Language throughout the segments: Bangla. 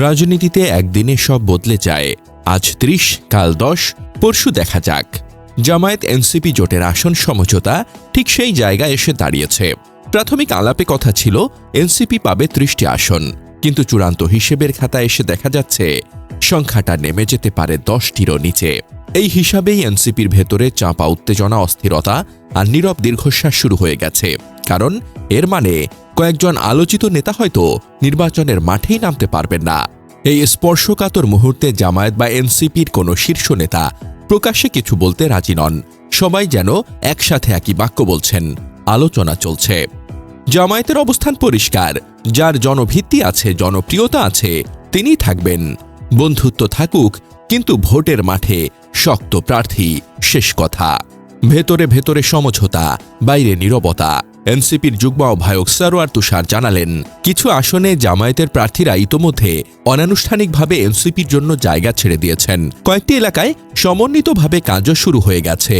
রাজনীতিতে একদিনে সব বদলে যায়। আজ ত্রিশ, কাল দশ, পরশু দেখা যাক। জামায়াত এনসিপি জোটের আসন সমঝোতা ঠিক সেই জায়গায় এসে দাঁড়িয়েছে। প্রাথমিক আলাপে কথা ছিল, এনসিপি পাবে ত্রিশটি আসন। কিন্তু চূড়ান্ত হিসেবের খাতা এসে দেখা যাচ্ছে, সংখ্যাটা নেমে যেতে পারে দশটিরও নিচে। এই হিসাবেই এনসিপির ভেতরে চাপা উত্তেজনা, অস্থিরতা আর নীরব দীর্ঘশ্বাস শুরু হয়ে গেছে। কারণ এর মানে কয়েকজন আলোচিত নেতা হয়তো নির্বাচনের মাঠেই নামতে পারবেন না। এই স্পর্শকাতর মুহূর্তে জামায়াত বা এনসিপির কোনো শীর্ষ নেতা প্রকাশ্যে কিছু বলতে রাজি নন। সবাই যেন একসাথে একই বাক্য বলছেন। আলোচনা চলছে। জামায়াতের অবস্থান পরিষ্কার। যার জনভিত্তি আছে, জনপ্রিয়তা আছে তিনি থাকবেন। বন্ধুত্ব থাকুক, কিন্তু ভোটের মাঠে শক্ত প্রার্থী, শেষ কথা। ভেতরে ভেতরে সমঝোতা, বাইরে নীরবতা। এনসিপির যুগ্ম আহ্বায়ক সারোয়ার তুষার জানালেন, কিছু আসনে জামায়াতের প্রার্থীরা ইতোমধ্যে অনানুষ্ঠানিকভাবে এনসিপির জন্য জায়গা ছেড়ে দিয়েছেন। কয়েকটি এলাকায় সমন্বিতভাবে কাজও শুরু হয়ে গেছে।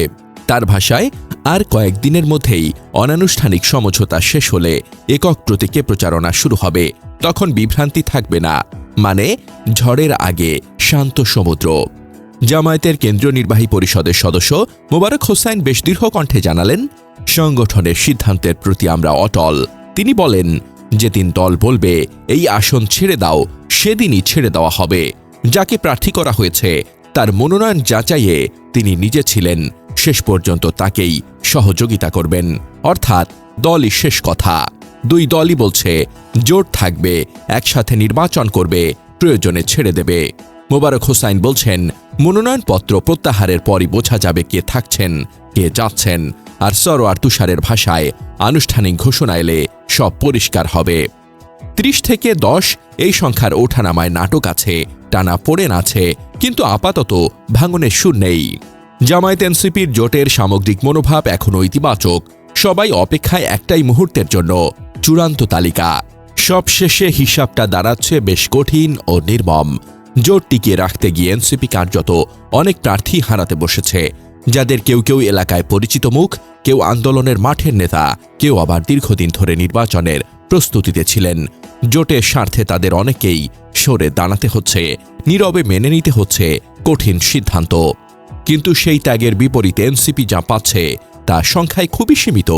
তার ভাষায়, আর কয়েকদিনের মধ্যেই অনানুষ্ঠানিক সমঝোতা শেষ হলে একক প্রতীকে প্রচারণা শুরু হবে। তখন বিভ্রান্তি থাকবে না। মানে ঝড়ের আগে শান্ত সমুদ্র। জামায়াতের কেন্দ্রীয় নির্বাহী পরিষদের সদস্য মোবারক হোসাইন বেশ দীর্ঘ কণ্ঠে জানালেন সংগঠনের সিদ্ধান্তের প্রতি আমরা অটল। তিনি বলেন, যেদিন দল বলবে, এই আসন ছেড়ে দাও, সেদিনই ছেড়ে দেওয়া হবে। যাকে প্রার্থী করা হয়েছে, তার মনোনয়ন যাচাইয়ে তিনি নিজে ছিলেন। শেষ পর্যন্ত তাকেই সহযোগিতা করবেন। অর্থাৎ, দলই শেষ কথা। দুই দলই বলছে, জোট থাকবে, একসাথে নির্বাচন করবে, প্রয়োজনে ছেড়ে দেবে। মোবারক হোসাইন বলছেন, মনোনয়নপত্র প্রত্যাহারের পরই বোঝা যাবে কে থাকছেন, কে যাচ্ছেন। আর সরোয়ার তুষারের ভাষায় আনুষ্ঠানিক ঘোষণা এলে সব পরিষ্কার হবে। ত্রিশ থেকে দশ এই সংখ্যার ওঠানামায় নাটক আছে, টানা পড়েন আছে কিন্তু আপাতত ভাঙনের সুর নেই। জামায়াত এনসিপির জোটের সামগ্রিক মনোভাব এখনও ইতিবাচক। সবাই অপেক্ষায় একটাই মুহূর্তের জন্য, চূড়ান্ত তালিকা। সব শেষে হিসাবটা দাঁড়াচ্ছে বেশ কঠিন ও নির্মম। জোট টিকিয়ে রাখতে গিয়ে এনসিপি কার্যত অনেক প্রার্থী হারাতে বসেছে। যাদের কেউ কেউ এলাকায় পরিচিত মুখ, কেউ আন্দোলনের মাঠের নেতা, কেউ আবার দীর্ঘদিন ধরে নির্বাচনের প্রস্তুতিতে ছিলেন। জোটের স্বার্থে তাদের অনেকেই সরে দাঁড়াতে হচ্ছে, নীরবে মেনে নিতে হচ্ছে কঠিন সিদ্ধান্ত। কিন্তু সেই ত্যাগের বিপরীতে এনসিপি যা পাচ্ছে, তা সংখ্যায় খুবই সীমিত।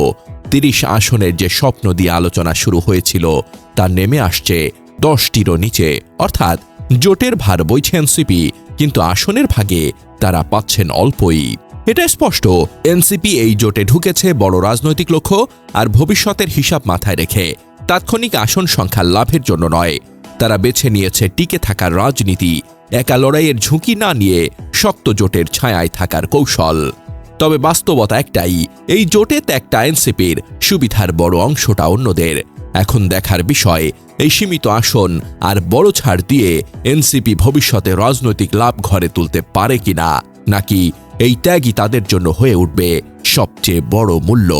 তিরিশ আসনের যে স্বপ্ন দিয়ে আলোচনা শুরু হয়েছিল, তা নেমে আসছে দশটিরও নিচে। অর্থাৎ জোটের ভার বইছে এনসিপি, কিন্তু আসনের ভাগে তারা পাচ্ছেন অল্পই। এটা স্পষ্ট। এনসিপি এই জোটে ঢুকেছে বড় রাজনৈতিক লক্ষ্য আর ভবিষ্যতের হিসাব মাথায় রেখে। তাৎক্ষণিক আসন সংখ্যা লাভের জন্য নয়। তারা বেছে নিয়েছে টিকে থাকার রাজনীতি, একা লড়াইয়ের ঝুঁকি না নিয়ে শক্ত জোটের ছায়ায় থাকার কৌশল। তবে বাস্তবতা একটাই, এই জোটে ত্যাগটা এনসিপির সুবিধার বড় অংশটা অন্যদের। এখন দেখার বিষয়, এই সীমিত আসন আর বড় ছাড় দিয়ে এনসিপি ভবিষ্যতে রাজনৈতিক লাভ ঘরে তুলতে পারে কিনা, নাকি এই ত্যাগই তাদের জন্য হয়ে উঠবে সবচেয়ে বড় মূল্য।